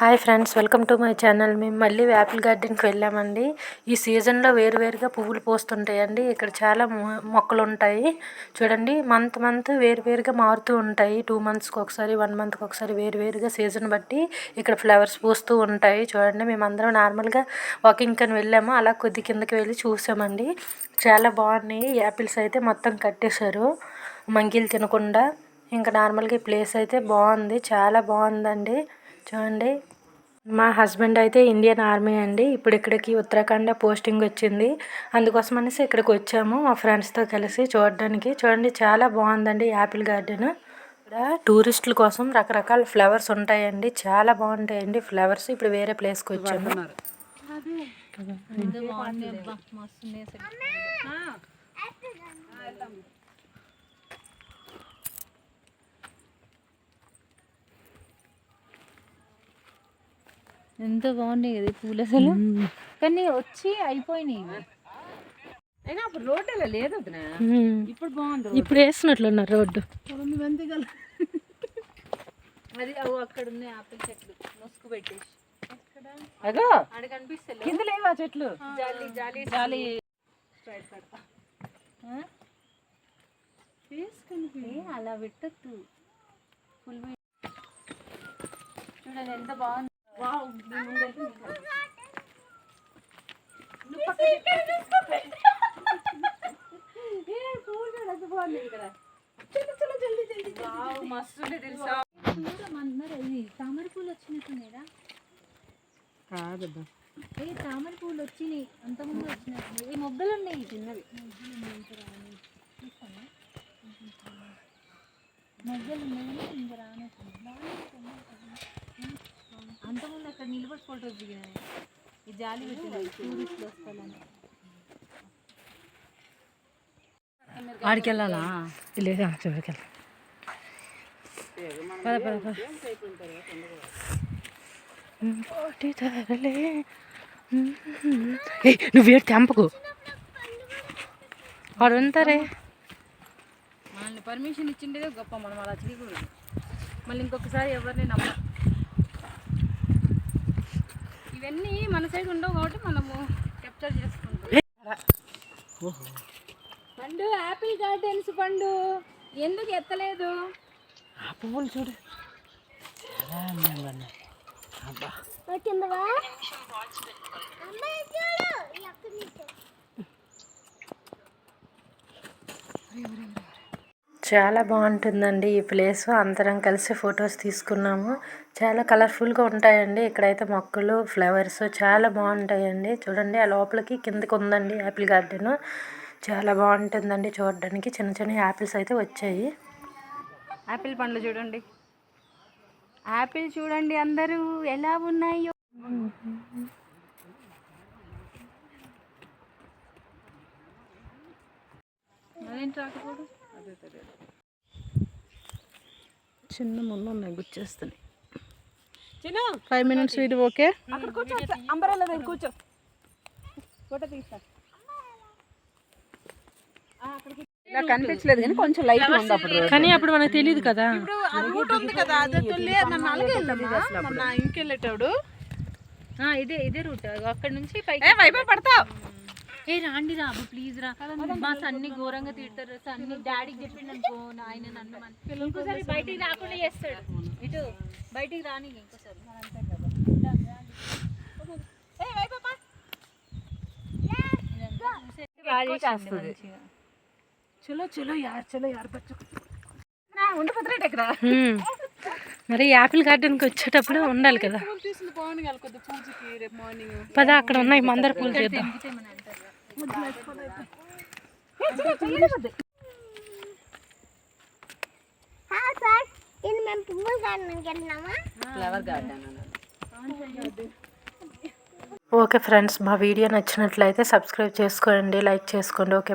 Hi friends welcome to my channel. మేము మళ్ళీ Apple గార్డెన్కి వెళ్ళామండి. ఈ సీజన్లో వేరువేరుగా పువ్వులు పోస్తుంటాయండి. ఇక్కడ చాలా మొ- మొక్కలు ఉంటాయి చూడండి మంత్ మంత్ వేరువేరుగా మారుతూ ఉంటాయి. టూ మంత్స్కి ఒకసారి వన్ మంత్కి ఒకసారి వేరువేరుగా సీజన్ బట్టి ఇక్కడ ఫ్లవర్స్ పూస్తూ ఉంటాయి. చూడండి మేమందరం నార్మల్గా వాకింగ్ అని వెళ్ళాము. అలా కొద్ది కిందకి వెళ్ళి చూసామండి. చాలా బాగున్నాయి. యాపిల్స్ అయితే మొత్తం కట్టేశారు. మంకీలు తినకుండా. ఇంకా నార్మల్గా ఈ ప్లేస్ అయితే బాగుంది. చాలా బాగుందండి. చూడండి. మా హస్బెండ్ అయితే ఇండియన్ ఆర్మీ అండి. ఇప్పుడు ఇక్కడికి ఉత్తరాఖండ్ పోస్టింగ్ వచ్చింది. అందుకోసం అనేసి ఇక్కడికి వచ్చాము. మా ఫ్రెండ్స్తో కలిసి చూడడానికి. చూడండి చాలా బాగుందండి యాపిల్ గార్డెన్. ఇక్కడ టూరిస్టుల కోసం రకరకాల ఫ్లవర్స్ ఉంటాయండి. చాలా బాగుంటాయండి ఫ్లవర్స్. ఇప్పుడు వేరే ప్లేస్కి వచ్చాము. ఎంత బాగున్నాయి కదా పూలు అసలు. కానీ వచ్చి అయిపోయినాయి ఇవి. అయినా అప్పుడు రోడ్డు అలా లేదు ఇప్పుడు బాగుంది ఇప్పుడు వేస్తున్నట్లున్నారు రోడ్డు. అది అవు అక్కడ ఉన్నాయి ఆపిల్ చెట్లు. ముసుగు పెట్టేసి. అగో. ఆడ కనిపిస్తలే. కింద లేవా చెట్లు? జాలి జాలి. జాలి. అలా పెట్టద్దు. ఫుల్ చూడండి ఎంత బాగుంది. తామర పూలు వచ్చినట్టున్నాయిరా? కాదబ్బా. ఏ తామర పూలు వచ్చినాయి. అంతకుముందు వచ్చినట్టు ఈ మొగ్గలు ఉన్నాయి? చిన్నవి. మొగ్గలు ఉన్నాయి ఇంకా రానట్టుంది అంతకుముందు అక్కడ నిలబడి ఫోటోస్ దిగినాయి ఈ జాలి టూరిస్టులు వస్తాలని ఆడికి వెళ్ళాలా? లేదు? చూడకెళ్ళి పద పద పద. పోటీ ధరలే ఏ నువ్వు వేడి తెంపకు. వాడు ఉంటారే? మనల్ని పర్మిషన్ ఇచ్చిండేదే గొప్ప మనం అలా చేయకూడదు మళ్ళీ ఇంకొకసారి ఎవరిని నమ్మ ఇవన్నీ మన సైడ్ ఉండవు కాబట్టి మనము కెప్చర్ చేసుకుంటాం. పండు యాపిల్ గార్డెన్స్ పండు. ఎందుకు ఎత్తలేదు? ఆ పువ్వులు చూడు. చాలా అందంగా ఉన్నాయి. అబ్బా. చాలా బాగుంటుందండి ఈ ప్లేస్. అందరం కలిసి ఫొటోస్ తీసుకున్నాము. చాలా కలర్ఫుల్గా ఉంటాయండి. ఇక్కడైతే మొక్కలు ఫ్లవర్స్ చాలా బాగుంటాయండి. చూడండి ఆ లోపలికి కిందకి ఉందండి యాపిల్ గార్డెన్. చాలా బాగుంటుందండి చూడడానికి. చిన్న చిన్న యాపిల్స్ అయితే వచ్చాయి. యాపిల్ పండ్లు చూడండి. యాపిల్ చూడండి అందరూ ఎలా ఉన్నాయో. అదేంటి రాకపోదు అదే అదే చిన్న ముళ్ళు ఉన్నాయి గుచ్చేస్తున్నాయి చిన్న. Five minutes video okay? అక్కడ కూర్చో అంబరాల దగ్గర కూర్చో. ఫోటో తీస్తా. ఇలా కనిపించలేదు కానీ కొంచెం లైట్ ఉంది అప్పుడు కానీ అప్పుడు మనకు తెలియదు కదా. రూట్ ఉంది కదా అదే ఇంకెళ్ళేటప్పుడు ఆ, ఇదే ఇదే రూట్ అక్కడ నుంచి పైకి పడతావు. ఏ రాండి రా అబ్బు ప్లీజ్ రా. మా సన్ని ఘోరంగా తిడతారు సన్ని డాడీకి చెప్పిండు అనుకో ఆయన నన్ను మన- ఇంకోసారి బయటికి రాకుండా చేస్తాడు. ఇటు బయటికి రాని ఇంకోసారి. చలో చలో యార్ చలో యార్ బచ్చు. మరి యాపిల్ గార్డెన్కి వచ్చేటప్పుడు ఉండాలి కదా. పూలు తీసింది బాగుంది కదా కొద్ది పూజకి ఫ్లవర్ గార్డెన్ ఓకే ఫ్రెండ్స్ మా వీడియో నచ్చినట్లయితే సబ్స్క్రైబ్ చేసుకోండి లైక్ చేసుకోండి ఓకే.